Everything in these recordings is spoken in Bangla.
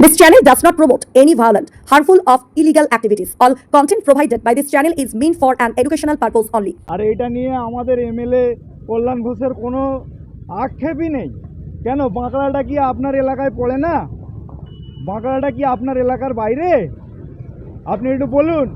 This channel does not promote any violent, harmful, of illegal activities. All content provided by this channel is meant for an educational purpose only. আর এটা নিয়ে আমাদের এমএলএ কল্যাণ ঘোষের কোনো আক্ষেপই নেই কেন বাঁকড়াটা কি আপনার এলাকায় পড়ে না বাঁকড়াটা কি আপনার এলাকার বাইরে আপনি একটু বলুন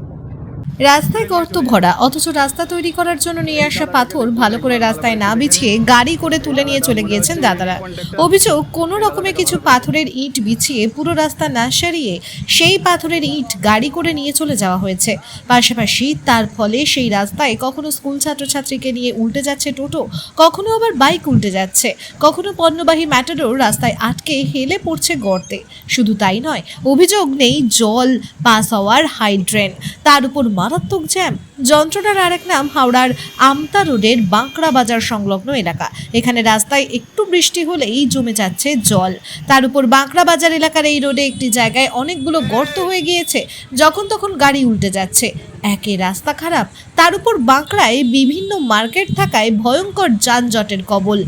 রাস্তায় গর্ত ভরা, অথচ রাস্তা তৈরি করার জন্য নিয়ে আসা পাথর ভালো করে রাস্তায় না বিছিয়ে গাড়ি করে তুলে নিয়ে চলে গিয়েছেন দাদারা। অভিযোগ, কোনো রকমে কিছু পাথরের ইট বিছিয়ে পুরো রাস্তা না সারিয়ে সেই পাথরের ইট গাড়ি করে নিয়ে চলে যাওয়া হয়েছে। পাশাপাশি তার ফলে সেই রাস্তায় কখনো স্কুল ছাত্রছাত্রীকে নিয়ে উল্টে যাচ্ছে টোটো, কখনো আবার বাইক উল্টে যাচ্ছে। কখনো পণ্যবাহী ম্যাটাডোর রাস্তায় আটকে হেলে পড়ছে গর্তে। শুধু তাই নয়, অভিযোগ নেই জল, পাস হওয়ার হাইড্রেন তার উপর মারাত্মক জ্যাম। যন্ত্রণার আরেক নাম হাওড়ার আমতা রোডের বাঁকড়া বাজার সংলগ্ন এলাকা। এখানে রাস্তায় একটু বৃষ্টি হলেই জমে যাচ্ছে জল। তার উপর বাঁকড়া বাজার এলাকার এই রোডে একটি জায়গায় অনেকগুলো গর্ত হয়ে গিয়েছে। যখন তখন গাড়ি উল্টে যাচ্ছে। একে রাস্তা খারাপ, তার উপর বাঁকড়ায় বিভিন্ন মার্কেট থাকায় ভয়ঙ্কর যানজটের কবল।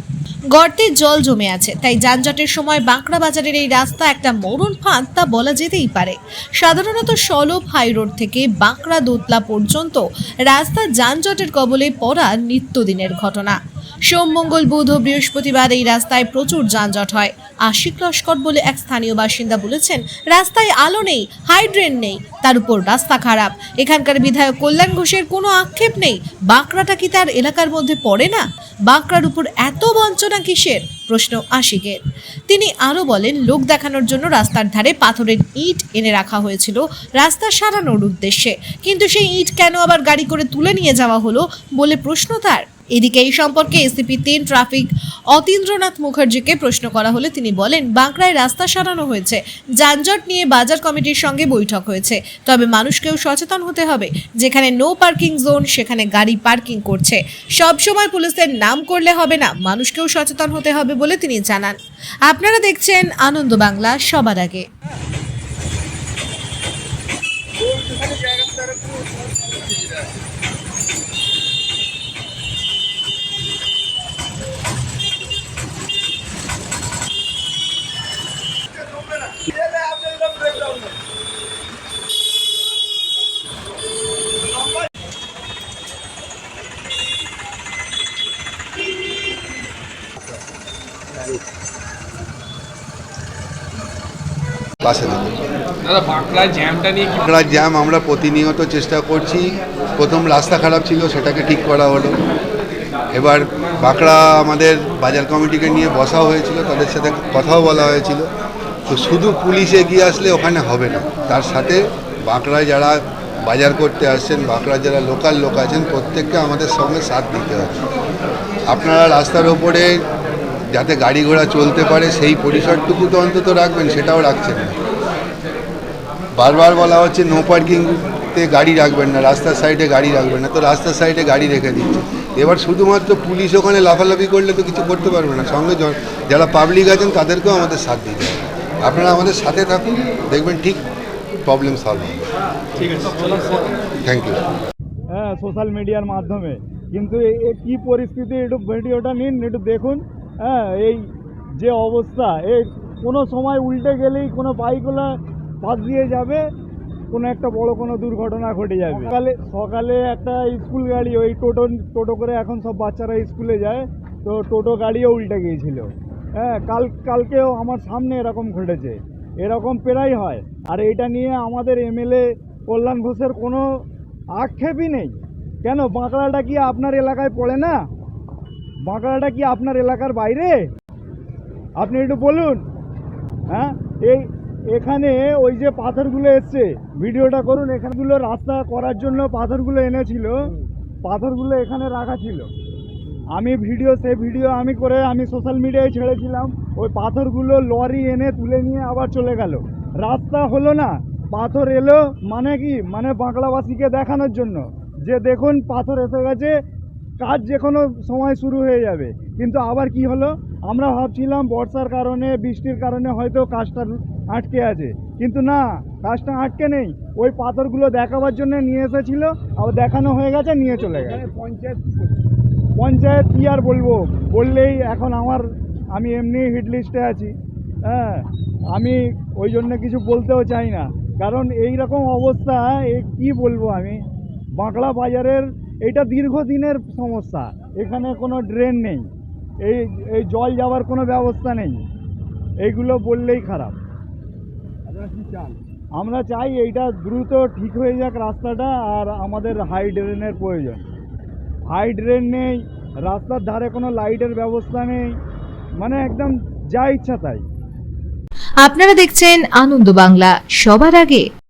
গর্তে জল জমে আছে, তাই যানজটের সময় বাঁকড়া বাজারের এই রাস্তা একটা মরণ ফাঁদ তা বলা যেতেই পারে। সাধারণত সলভ হাই রোড থেকে বাঁকড়া দোতলা পর্যন্ত রাস্তা যানজটের কবলে পড়া নিত্যদিনের ঘটনা। সোম, মঙ্গল, বুধ ও বৃহস্পতিবার এই রাস্তায় প্রচুর যানজট হয়। আশিক লস্কর বলে এক স্থানীয় বাসিন্দা বলেছেন, রাস্তায় আলো নেই, হাইড্রেন নেই, তার উপর রাস্তা খারাপ। এখানকার বিধায়ক কল্যাণ ঘোষের কোনো আক্ষেপ নেই, বাঁকড়াটা কি তার এলাকার মধ্যে পড়ে না? বাঁকড়ার উপর এত বঞ্চনা কিসের? প্রশ্ন আশিকের। তিনি আরও বলেন, লোক দেখানোর জন্য রাস্তার ধারে পাথরের ইট এনে রাখা হয়েছিল রাস্তা সারানোর উদ্দেশ্যে। কিন্তু সেই ইট কেন আবার গাড়ি করে তুলে নিয়ে যাওয়া হলো বলে প্রশ্ন তার? এদিকে এই সম্পর্কে এসিপি তিন ট্রাফিক অতীন্দ্রনাথ মুখার্জিকে প্রশ্ন করা হলে তিনি বলেন, বাঁকড়ায় রাস্তা সারানো হয়েছে, যানজট নিয়ে বাজার কমিটির সঙ্গে বৈঠক হয়েছে। তবে মানুষকেও সচেতন হতে হবে, যেখানে নো পার্কিং জোন সেখানে গাড়ি পার্কিং করছে। সব সময় পুলিশের নাম করলে হবে না, মানুষকেও সচেতন হতে হবে বলে তিনি জানান। আপনারা দেখছেন আনন্দ বাংলা, সবার আগে। নিয়ে কি বাঁকড়ার জ্যাম আমরা প্রতিনিয়ত চেষ্টা করছি। প্রথম রাস্তা খারাপ ছিল সেটাকে ঠিক করা হলো। এবার বাঁকড়া আমাদের বাজার কমিটিকে নিয়ে বসা হয়েছিল তাদের সাথে কথাও বলা হয়েছিল। তো শুধু পুলিশে এগিয়ে আসলে ওখানে হবে না। তার সাথে বাঁকড়ায় যারা বাজার করতে আসছেন বাঁকড়ার যারা লোকাল লোক আছেন প্রত্যেককে আমাদের সঙ্গে সাথ দিতে হবে। আপনারা রাস্তার ওপরে যাতে গাড়ি ঘোড়া চলতে পারে সেই পরিসরটুকু তো অন্তত রাখবেন সেটাও রাখছেন না। বারবার বলা হচ্ছে নো পার্কিংতে গাড়ি রাখবেন না রাস্তার সাইডে গাড়ি রাখবেন না। তো রাস্তার সাইডে গাড়ি রেখে দিচ্ছে। এবার শুধুমাত্র পুলিশ ওখানে লাফালাফি করলে তো কিছু করতে পারবে না। সঙ্গে যারা পাবলিক আছেন তাদেরকেও আমাদের সাথ দিতে হবে আপনারা আমাদের সাথে থাকুন দেখবেন ঠিক প্রবলেম সলভ হবে। ঠিক আছে। থ্যাংক ইউ হ্যাঁ সোশ্যাল মিডিয়ার মাধ্যমে। কিন্তু কী পরিস্থিতি একটু ভিডিওটা নিন একটু দেখুন। হ্যাঁ এই যে অবস্থা, এই কোনো সময় উল্টে গেলেই কোনো বাইকওয়ালা পাশ দিয়ে যাবে, কোনো একটা বড় কোনো দুর্ঘটনা ঘটে যাবে। সকালে সকালে একটা স্কুল গাড়ি, ওই টোটো টোটো করে এখন সব বাচ্চারা স্কুলে যায়, তো টোটো গাড়িও উল্টে গিয়েছিল। হ্যাঁ কাল, কালকেও আমার সামনে এরকম ঘটেছে, এরকম প্রায় হয়। আর এটা নিয়ে আমাদের এমএলএ কল্যাণ ঘোষের কোনো আক্ষেপই নেই। কেন, বাঁকড়াটা কি আপনার এলাকায় পড়ে না? বাঁকড়াটা কি আপনার এলাকার বাইরে? আপনি একটু বলুন। হ্যাঁ? এই এখানে ওই যে পাথরগুলো এসছে, ভিডিওটা করুন। এখানগুলো রাস্তা করার জন্য পাথরগুলো এনেছিল। পাথরগুলো এখানে রাখা ছিল। আমি ভিডিও, সে ভিডিও আমি করে আমি সোশ্যাল মিডিয়ায় ছেড়েছিলাম। ওই পাথরগুলো লরি এনে তুলে নিয়ে আবার চলে গেল। রাস্তা হলো না। পাথর এলো মানে কি? মানে বাংলাবাসীকে দেখানোর জন্য। যে দেখুন পাথর এসে গেছে কাজ যে কোনো সময় শুরু হয়ে যাবে। কিন্তু আবার কি হলো? আমরা ভাবছিলাম বর্ষার কারণে বৃষ্টির কারণে হয়তো কাজটা আটকে আছে। কিন্তু না কাজটা আটকে নেই। ওই পাথরগুলো দেখাবার জন্য নিয়ে এসেছিল আবার দেখানো হয়ে গেছে নিয়ে চলে গেছে। পঞ্চায়েত পঞ্চায়েত কি আর বলব? বললেই এখন আমার আমি এমনি হিট লিস্টে আছি। হ্যাঁ আমি ওই জন্য কিছু বলতেও চাই না। কারণ এই রকম অবস্থা এ কি বলব আমি? বাঁকড়া বাজারের এটা দীর্ঘদিনের সমস্যা। এখানে কোনো ড্রেন নেই। এই এই জল যাওয়ার কোনো ব্যবস্থা নেই। এইগুলো বললেই খারাপ। আমরা চাই? এইটা দ্রুত ঠিক হয়ে যাক রাস্তাটা আর আমাদের হাই ড্রেনের প্রয়োজন। হাই ড্রেন নেই রাস্তার ধারে কোনো লাইটের ব্যবস্থা নেই। মানে একদম যা ইচ্ছা তাই। আপনারা দেখছেন আনন্দ বাংলা। সবার আগে